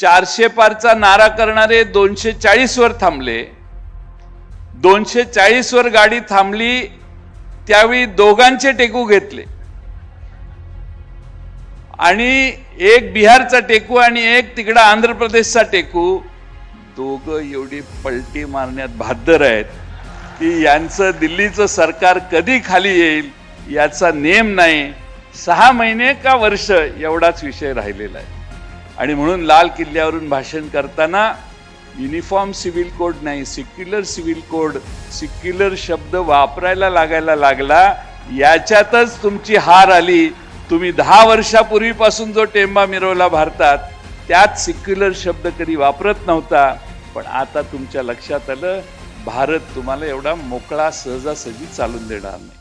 चारशे पारचा नारा करणारे दोनशे चाळीसवर थांबले. दोनशे चाळीसवर गाडी थांबली त्यावेळी दोघांचे टेकू घेतले. आणि एक बिहारचा टेकू आणि एक तिकडा आंध्र प्रदेशचा टेकू. दोघं एवढी पलटी मारण्यात भाद्दर आहेत की यांचं दिल्लीचं सरकार कधी खाली येईल याचा नेम नाही. सहा महिने का वर्ष एवढाच विषय राहिलेला आहे. आणि म्हणून लाल किल्ल्यावरून भाषण करताना युनिफॉर्म सिव्हिल कोड नाही सिक्युलर सिव्हिल कोड सिक्युलर शब्द वापरायला लागायला लागला याच्यातच तुमची हार आली. तुम्ही दहा वर्षापूर्वीपासून जो टेंबा मिरवला भारतात त्यात सिक्युलर शब्द कधी वापरत नव्हता. पण आता तुमच्या लक्षात आलं भारत तुम्हाला एवढा मोकळा सहजासहजी चालून देणार नाही.